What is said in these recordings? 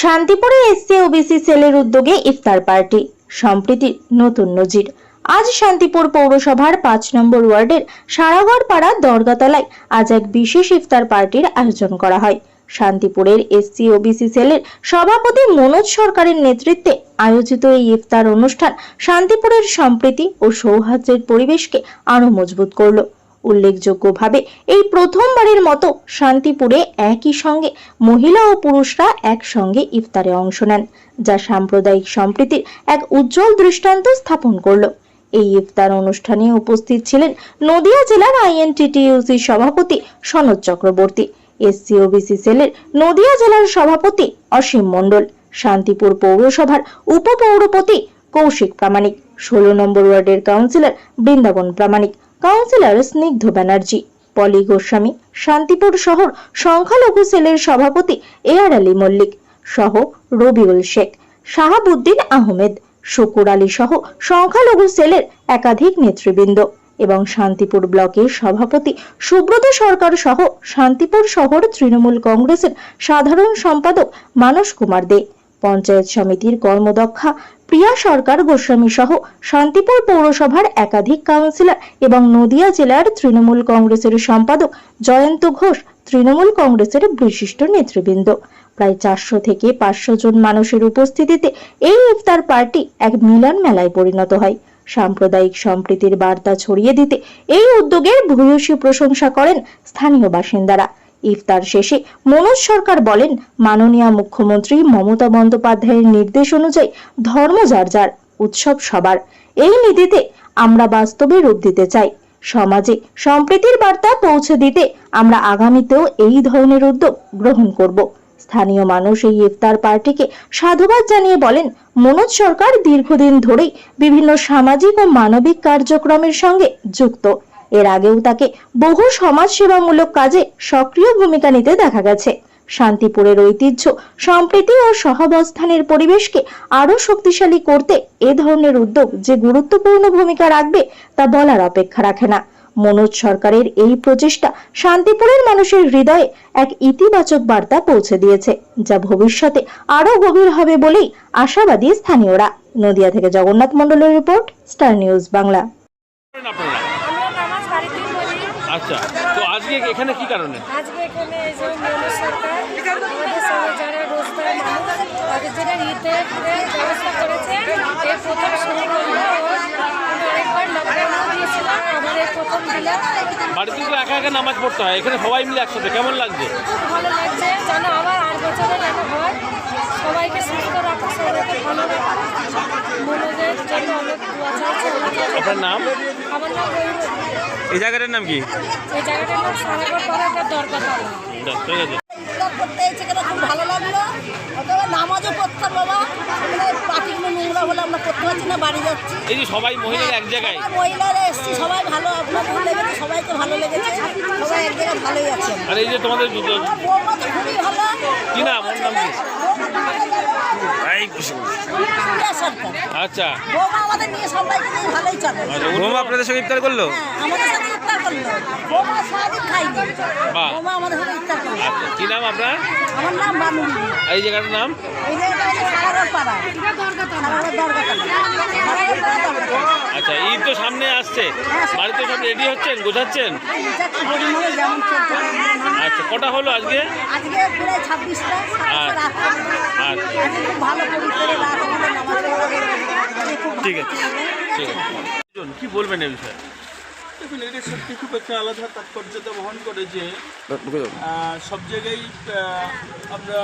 শান্তিপুরে SC OBC সেলের উদ্যোগে ইফতার পার্টি। সম্প্রীতির নতুন নজির। আজ শান্তিপুর পৌরসভার পাঁচ নম্বর ওয়ার্ডের সারাগড় পাড়া দরগাতলায় আজ এক বিশেষ ইফতার পার্টির আয়োজন করা হয়। শান্তিপুরের এসসি ওবিসি সেলের সভাপতি মনোজ সরকারের নেতৃত্বে আয়োজিত এই ইফতার অনুষ্ঠান শান্তিপুরের সম্প্রীতি ও সৌহার্দ্যের পরিবেশকে আরও মজবুত করল। উল্লেখযোগ্যভাবে এই প্রথমবারের মতো শান্তিপুরে একই সঙ্গে মহিলা ও পুরুষরা একসঙ্গে ইফতারে অংশ নেন, যা সাম্প্রদায়িক সম্প্রীতির এক উজ্জ্বল দৃষ্টান্ত স্থাপন করল। এই ইফতার অনুষ্ঠানে উপস্থিত ছিলেন নদিয়া জেলার আইএনটিটিইউসি সভাপতি সনদ চক্রবর্তী, এসসি ওবিসি সেলের নদিয়া জেলার সভাপতি অসীম মণ্ডল, শান্তিপুর পৌরসভার উপপৌরপতি কৌশিক প্রামাণিক, ষোলো নম্বর ওয়ার্ডের কাউন্সিলর বৃন্দাবন প্রামাণিক কাউন্সিলর স্নিগ্ধ ব্যানার্জি, পলি গোস্বামী, শান্তিপুর শহর সংখ্যালঘু সেলের সভাপতি এয়ার আলী মল্লিক সহ রবিউল শেখ, শাহাবুদ্দিন আহমেদ, শুকুর আলী সহ সংখ্যালঘু সেলের একাধিক নেতৃবৃন্দ এবং শান্তিপুর ব্লকের সভাপতি সুব্রত সরকার সহ শান্তিপুর শহর তৃণমূল কংগ্রেসের সাধারণ সম্পাদক মানস কুমার দে। পঞ্চায়েত সমিতির কর্মদক্ষা প্রিয়া সরকার, গোস্বামী সহ শান্তিপুর পৌরসভার একাধিক কাউন্সিলর এবং নদিয়া জেলার তৃণমূল কংগ্রেসের সম্পাদক জয়ন্ত ঘোষ তৃণমূল কংগ্রেসের বিশিষ্ট নেতৃবৃন্দ। প্রায় চারশো থেকে পাঁচশো জন মানুষের উপস্থিতিতে এই ইফতার পার্টি এক মিলন মেলায় পরিণত হয়। সাম্প্রদায়িক সম্প্রীতির বার্তা ছড়িয়ে দিতে এই উদ্যোগের ভূয়সী প্রশংসা করেন স্থানীয় বাসিন্দারা। ইফতার শেষে মনোজ সরকার বলেন, মাননীয় মুখ্যমন্ত্রী মমতা বন্দ্যোপাধ্যায়ের নির্দেশ অনুযায়ী ধর্ম যার যার, উৎসব সবার। এই নীতিতে আমরা বাস্তবে রূপ দিতে চাই। সমাজে সম্প্রীতির বার্তা পৌঁছে দিতে আমরা আগামীতেও এই ধরনের উদ্যোগ গ্রহণ করব। স্থানীয় মানুষ এই ইফতার পার্টিকে সাধুবাদ জানিয়ে বলেন, মনোজ সরকার দীর্ঘদিন ধরেই বিভিন্ন সামাজিক ও মানবিক কার্যক্রমের সঙ্গে যুক্ত। এর আগেও তাকে বহু সমাজসেবামূলক কাজে সক্রিয় ভূমিকা নিতে দেখা গেছে। শান্তিপুরের ঐতিহ্য, সম্প্রীতি ও সহাবস্থানের পরিবেশকে আরও শক্তিশালী করতে এ ধরনের উদ্যোগ যে গুরুত্বপূর্ণ ভূমিকা রাখবে তা বলার অপেক্ষা রাখে না। মনোজ সরকারের এই প্রচেষ্টা শান্তিপুরের মানুষের হৃদয়ে এক ইতিবাচক বার্তা পৌঁছে দিয়েছে, যা ভবিষ্যতে আরও গভীর হবে বলেই আশাবাদী স্থানীয়রা। নদিয়া থেকে জগন্নাথ মন্ডলের রিপোর্ট, স্টার নিউজ বাংলা করেন আপনারা আমরা নামাজ বাড়িতেই পড়ি আচ্ছা তো আজকে এখানে কি কারণে? আজকে এখানে এই যে মৌল সরকার আমাদের সঙ্গে যারা রোজগার মানুষ তাদের জন্য ঈদের ব্যবস্থা করেছে। এই প্রথম শুরু করল অনেকবার লকডাউনও দিয়েছিলাম আমার প্রথম দিলাম বাড়িতে তো একা একা নামাজ পড়তে হয় এখানে সবাই মিলে একসাথে কেমন লাগছে? খুব ভালো লাগছে যেন আবার বছরে যেন হয়। সবাইকে সুস্থ রাখো সবাইকে ভালো রাখো। মনোজের জন্য অনেক দোয়া চাইছে আপনার নাম? আমার নাম এই জায়গাটার নাম কি? এই জায়গাটার নাম সারাগড় পাড়াটা দরকার করতে খুব ভালো লাগল। অথবা নামাজও পড়তাম বাবা আমাদের পাটিগুলো নোংরা বলে আমরা করতে পারছি না বাড়ি যাচ্ছি। এই যে সবাই মহিলারা এক জায়গায়। সবাই মহিলারা এসছি সবাই ভালো আপনার ভালো লেগেছে সবাইকে ভালো লেগেছে সবাই এক জায়গায় ভালোই আছে। আর এই যে তোমাদের বৌমা তো খুবই ভালো। কি নাম? ওর নাম কি? আচ্ছা বৌমা আমাদের নিয়ে সবাইকে নিয়ে ভালোই চলে। আচ্ছা বৌমা আপনাদের সঙ্গে ইফতার করল? হ্যাঁ আমাদের সাথে করল। বৌমা সারাদিন খাইনি। বাহ। আমাদের সাথে ইফতার করল। আচ্ছা কি নাম আপনার? আমার নাম বানু। এই জায়গাটার নাম? এই জায়গাটা পাড়া। দরগাতলা আচ্ছা ঈদ তো সামনে আসছে। বাড়িতে সব রেডি হচ্ছেন? গোছাচ্ছেন? আচ্ছা কটা হলো আজকে? আজকে প্রায় ছাব্বিশটা আচ্ছা। আচ্ছা। আছে ঠিক আছে। কি বলবেন এই বিষয়ে? দেখুন এটা সত্যি খুব একটা আলাদা তাৎপর্যতা বহন করে যে সব জায়গায় আমরা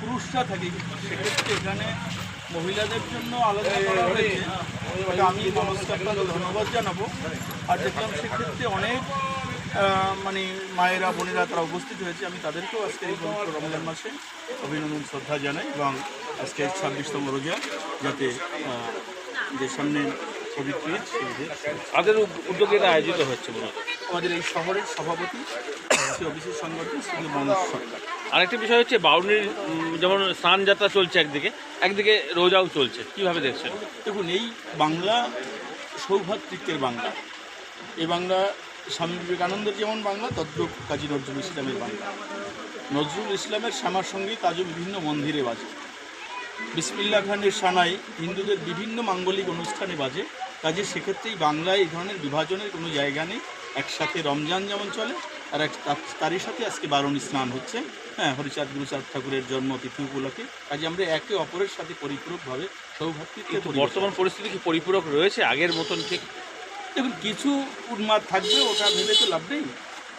পুরুষরা থাকি সেক্ষেত্রে এখানে মহিলাদের জন্য আলাদা করা হয়েছে। আমি নমস্কারটা ধন্যবাদ জানাব। আর দেখলাম সেক্ষেত্রে অনেক মানে মায়েরা বোনেরা তারা উপস্থিত হয়েছে। আমি তাদেরকেও আজকে এই রমজান মাসে অভিনন্দন শ্রদ্ধা জানাই এবং আজকে ছাব্বিশতম রোজা যাতে যে সামনে তাদের উদ্যোগে এটা আয়োজিত হচ্ছে আমাদের এই শহরের সভাপতি অফিসের সংগঠন শ্রী মনোজ সরকার আরেকটি বিষয় হচ্ছে বাউন্ডারির উম, যেমন স্নান যাত্রা চলছে একদিকে একদিকে রোজাও চলছে। কীভাবে দেখছেন? দেখুন এই বাংলা সৌভাতৃত্বের বাংলা। এই বাংলা স্বামী বিবেকানন্দের যেমন বাংলা তদ্রুপ কাজী নজরুল ইসলামের বাংলা। নজরুল ইসলামের শ্যামার সংগীত আজও বিভিন্ন মন্দিরে বাজে। বিসমিল্লা খানের সানাই হিন্দুদের বিভিন্ন মাঙ্গলিক অনুষ্ঠানে বাজে। কাজে সেক্ষেত্রেই বাংলায় এই ধরনের বিভাজনের কোনো জায়গা নেই। একসাথে রমজান যেমন চলে আর এক তার- তারই সাথে আজকে বারণী স্নান হচ্ছে। হ্যাঁ হরিচাঁদ গুরুচাঁদ ঠাকুরের জন্ম তিথি উপলক্ষে। কাজে আমরা একে অপরের সাথে পরিপূরকভাবে সৌভাতৃত্বে বর্তমান পরিস্থিতি কি পরিপূরক রয়েছে আগের মতন ঠিক? দেখুন কিছু উন্মাদ থাকবে ওটা ভেবে তো লাভ নেই।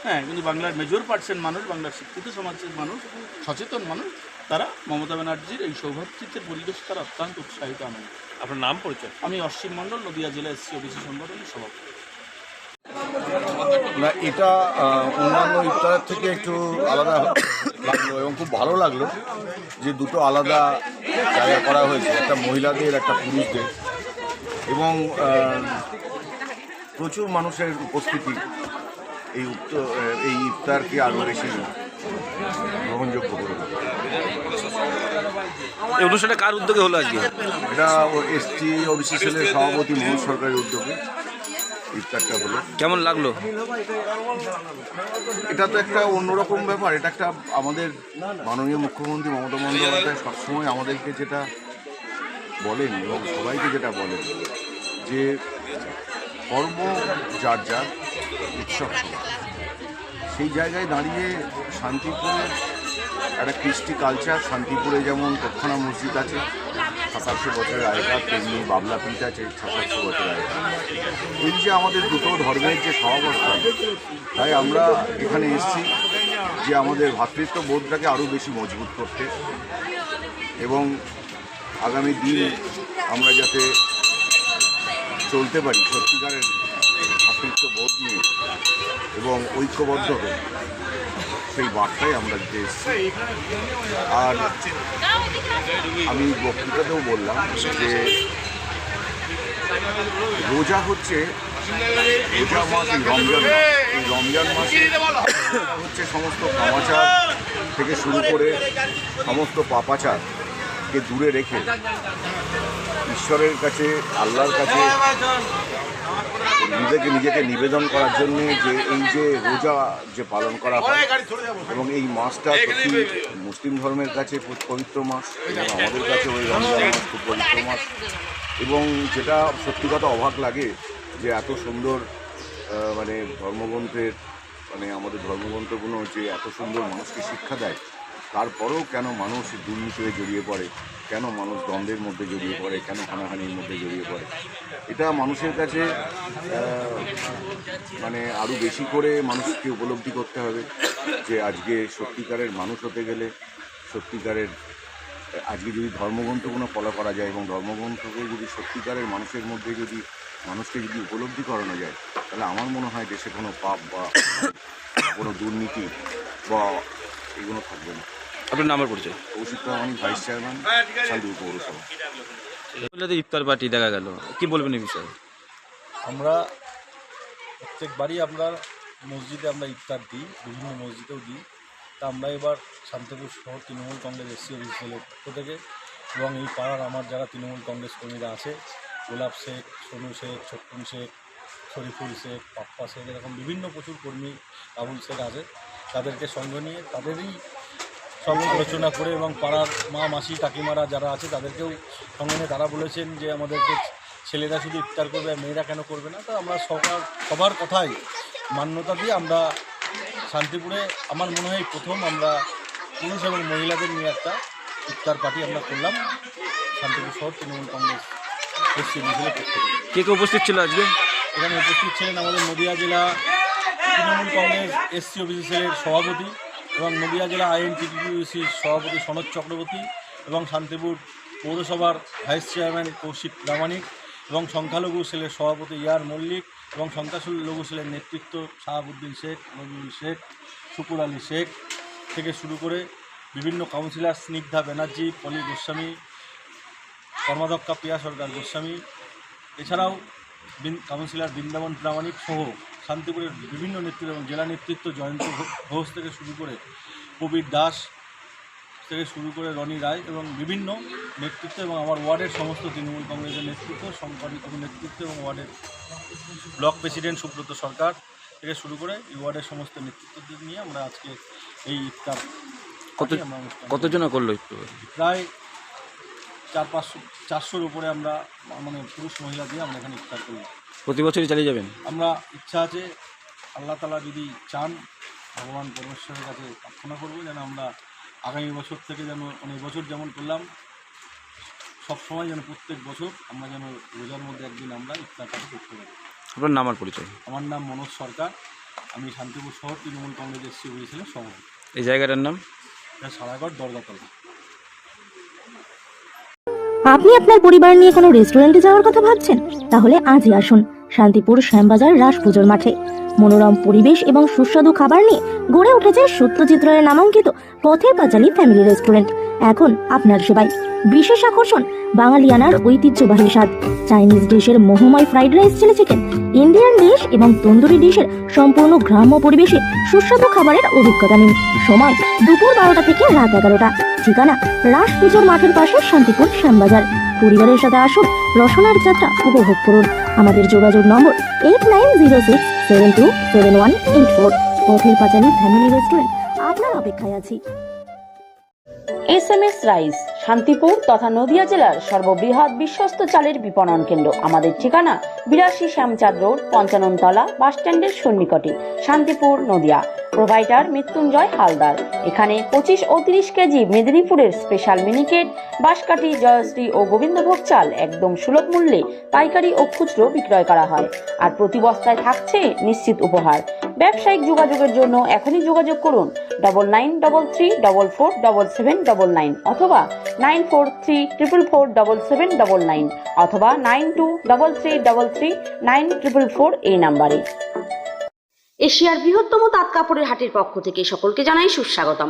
হ্যাঁ কিন্তু বাংলার মেজর পার্সেন্ট মানুষ বাংলার শিক্ষিত সমাজের মানুষ সচেতন মানুষ তারা মমতা ব্যানার্জির এই সৌভাতৃত্বের পরিবেশ তারা অত্যন্ত উৎসাহিত আনন্দ আপনার নাম পরিচয়? আমি অশ্বিন মণ্ডল নদিয়া জেলা এসসি ওবিসি সংগঠনের সভাপতি। না এটা অন্যান্য ইফতারের থেকে একটু আলাদা লাগল এবং খুব ভালো লাগল যে দুটো আলাদা জায়গা করা হয়েছে একটা মহিলাদের একটা পুরুষদের। এবং প্রচুর মানুষের উপস্থিতি এই উত্ত- আহ, এই ইফতারকে আরও বেশি গ্রহণযোগ্য করে। এই অনুষ্ঠানটা কার উদ্যোগে হলো আজকে? এটা এসটি ওবিসি সেলের সভাপতি মোহন সরকারের উদ্যোগে ইফতারটা হলো। কেমন লাগল? এটা তো একটা অন্যরকম ব্যাপার। এটা একটা আমাদের মাননীয় মুখ্যমন্ত্রী মমতা বন্দ্যোপাধ্যায় সবসময় আমাদেরকে যেটা বলেন এবং সবাইকে যেটা বলেন যে কর্ম যার যার উৎসব সেই জায়গায় দাঁড়িয়ে শান্তিপুরের একটা কৃষ্টি কালচার শান্তিপুরে যেমন তৎক্ষণা মসজিদ আছে সাতাশো বছরের আগেকার, তেমনি বাবলা পীঠ আছে, সাতাশশো বছর আগেকার। এই যে আমাদের দুটো ধর্মের যে সহাবস্থান তাই আমরা এখানে এসেছি যে আমাদের ভ্রাতৃত্ব বোধটাকে আরও বেশি মজবুত করতে এবং আগামী দিন আমরা যাতে চলতে পারি সত্যিকারের ভ্রাতৃত্ব বোধ নিয়ে এবং ঐক্যবদ্ধ হয়ে সেই বার্তাই আমরা দিতে এসেছি। আর আমি বক্তৃতাতেও বললাম যে রোজা হচ্ছে রোজা মাস রমজান এই রমজান মাসে হচ্ছে সমস্ত কামাচার থেকে শুরু করে সমস্ত পাপাচারকে দূরে রেখে ঈশ্বরের কাছে, আল্লাহর কাছে নিজেকে নিজেকে নিবেদন করার জন্য যে এই যে রোজা যে পালন করা হয় এবং এই মাসটা সত্যি মুসলিম ধর্মের কাছে পবিত্র মাস এবং আমাদের কাছে ওই রমজান মাস খুব পবিত্র মাস। এবং যেটা সত্যি কথা অবাক লাগে যে এত সুন্দর মানে ধর্মগ্রন্থের মানে আমাদের ধর্মগ্রন্থগুলো যে এত সুন্দর মানুষকে শিক্ষা দেয়, তারপরেও কেন মানুষ দুর্নীতিতে জড়িয়ে পড়ে? কেন মানুষ দ্বন্দ্বের মধ্যে জড়িয়ে পড়ে? কেন হানাহানির মধ্যে জড়িয়ে পড়ে? এটা মানুষের কাছে মানে আরও বেশি করে মানুষকে উপলব্ধি করতে হবে যে আজকে সত্যিকারের মানুষ হতে গেলে সত্যিকারের, আজকে যদি ধর্মগ্রন্থগুলো ফলো করা যায় এবং ধর্মগ্রন্থকে যদি সত্যিকারের মানুষের মধ্যে যদি মানুষকে যদি উপলব্ধি করানো যায়, তাহলে আমার মনে হয় দেশে কোনো পাপ বা কোনো দুর্নীতি বা এগুলো থাকবে না। আপনার নামের পরিচয়? কৌশিক প্রামাণিক ভাইস চেয়ারম্যান পৌরসভা। ইফতার পার্টি দেখা গেল। কি বলবেন এই বিষয়ে? আমরা প্রত্যেকবারই আমরা মসজিদে আমরা ইফতার দিই বিভিন্ন মসজিদেও দিই। তা আমরা এবার শান্তিপুর শহর তৃণমূল কংগ্রেস এসসি অফিসিয়ালের পক্ষ থেকে এবং এই পাড়ার আমার যারা তৃণমূল কংগ্রেস কর্মীরা আছে গোলাপ শেখ সোনু শেখ ছোট্টন শেখ শরীফুল শেখ পাপ্পা শেখ এরকম বিভিন্ন প্রচুর কর্মী আবুল শেখ আছে তাদেরকে সঙ্গে নিয়ে তাদেরই সব আলোচনা করে এবং পাড়ার মা মাসি কাকিমারা যারা আছে তাদেরকেও সঙ্গে নিয়ে তারা বলেছেন যে আমাদেরকে ছেলেরা শুধু ইফতার করবে আর মেয়েরা কেন করবে না? তো আমরা সবার সবার কথাই মান্যতা দিয়ে আমরা শান্তিপুরে আমার মনে হয় প্রথম আমরা পুরুষ এবং মহিলাদের নিয়ে একটা ইফতার পার্টি আমরা করলাম। শান্তিপুর শহর তৃণমূল কংগ্রেস মিছিলের থেকে। কে কে উপস্থিত ছিল আজকে? এখানে উপস্থিত ছিলেন আমাদের নদিয়া জেলা তৃণমূল কংগ্রেস এসসি সেলের সভাপতি এবং নদিয়া জেলা আইএনটিটিউসির সভাপতি সনদ চক্রবর্তী এবং শান্তিপুর পৌরসভার ভাইস চেয়ারম্যান কৌশিক প্রামাণিক এবং সংখ্যালঘু সেলের সভাপতি ইয়ার মল্লিক এবং সংখ্যালঘু সেলের নেতৃত্ব শাহাবুদ্দিন শেখ, নজরুল শেখ, শুকুর আলী শেখ থেকে শুরু করে বিভিন্ন কাউন্সিলর স্নিগ্ধা ব্যানার্জি, পলি গোস্বামী, কর্মাধ্যক্ষা প্রিয়া সরকার গোস্বামী, এছাড়াও কাউন্সিলর বৃন্দাবন প্রামাণিক সহ শান্তিপুরের বিভিন্ন নেতৃত্ব এবং জেলা নেতৃত্ব জয়ন্ত ঘোষ থেকে শুরু করে কবির দাস থেকে শুরু করে রনি রায় এবং বিভিন্ন নেতৃত্ব এবং আমার ওয়ার্ডের সমস্ত তৃণমূল কংগ্রেসের নেতৃত্ব সম্পাদিত নেতৃত্ব এবং ওয়ার্ডের ব্লক প্রেসিডেন্ট সুব্রত সরকার থেকে শুরু করে এই ওয়ার্ডের সমস্ত নেতৃত্বদের নিয়ে আমরা আজকে এই ইফতার কত কতজনা করল প্রায় চার পাঁচশো চারশোর উপরে আমরা মানে পুরুষ মহিলা দিয়ে আমরা এখানে ইফতার করি প্রতি বছরই চালিয়ে যাবেন? আমরা ইচ্ছা আছে আল্লাহ তালা যদি চান ভগবান পরমেশ্বরের কাছে প্রার্থনা করব যেন আমরা আগামী বছর থেকে যেন মানে বছর যেমন করলাম সব সময় যেন প্রত্যেক বছর আমরা যেন রোজার মধ্যে একদিন আমরা ইফতারটাকে করতে পারি আপনার নাম আর পরিচয়? আমার নাম মনোজ সরকার আমি শান্তিপুর শহর তৃণমূল কংগ্রেস এসসি হয়েছিলেন সভাপতি। এই জায়গাটার নাম? এটা সারাগড় দরগাতলা। আপনি আপনার পরিবার নিয়ে কোনো রেস্টুরেন্টে যাওয়ার কথা ভাবছেন? তাহলে আজই আসুন। শান্তিপুর শ্যামবাজার রাস পুজোর মাঠে। মনোরম পরিবেশ এবং সুস্বাদু খাবার নিয়ে গড়ে উঠেছে সত্যজিৎ রায়ের নামাঙ্কিত পথের পাঁচালী ফ্যামিলি রেস্টুরেন্ট। এখন আপনার সেবায় বিশেষ আকর্ষণ, বাঙালিয়ানার ঐতিহ্যবাহী স্বাদ। চাইনিজ ডিশের মোহময় fried rice, chilli chicken, Indian dish এবং তন্দুরি ডিশের সম্পূর্ণ গ্রাম্য পরিবেশে সুস্বাদু খাবারের অভিজ্ঞতা নিন। সময় দুপুর বারোটা থেকে রাত এগারোটা। ঠিকানা রাস পুজোর মাঠের পাশে শান্তিপুর শ্যামবাজার। পরিবারের সাথে আসুন রসনার যাত্রা উপভোগ করুন। আমাদের যোগাযোগ number eight nine zero six seven two seven one eight four. পথের পাঁচালী ফ্যামিলি রেস্টুরেন্ট আপনার অপেক্ষায় আছি। S M S rice Shantipur তথা নদিয়া জেলার সর্ববৃহৎ বিশ্বস্ত চালের বিপণন কেন্দ্র। আমাদের ঠিকানা বিরাশি শ্যামচাঁদ রোড, পঞ্চাননতলা বাস স্ট্যান্ডের সন্নিকটে, শান্তিপুর, নদিয়া। প্রোভাইডার মৃত্যুঞ্জয় হালদার। এখানে পঁচিশ ও তিরিশ কেজি মেদিনীপুরের স্পেশাল মিনিকেট, বাঁশকাঠি, জয়শ্রী ও গোবিন্দভোগ চাল একদম সুলভ মূল্যে পাইকারি ও খুচরো বিক্রয় করা হয় আর প্রতি বস্তায় থাকছে নিশ্চিত উপহার। ব্যবসায়িক যোগাযোগের জন্য এখনই যোগাযোগ করুন double nine double three double four double seven double nine অথবা nine four three triple four double seven double nine অথবা nine two double three double three nine triple four এই নাম্বারে। এশিয়ার বৃহত্তম তাঁত কাপড়ের হাটের পক্ষ থেকে সকলকে জানাই সুস্বাগতম।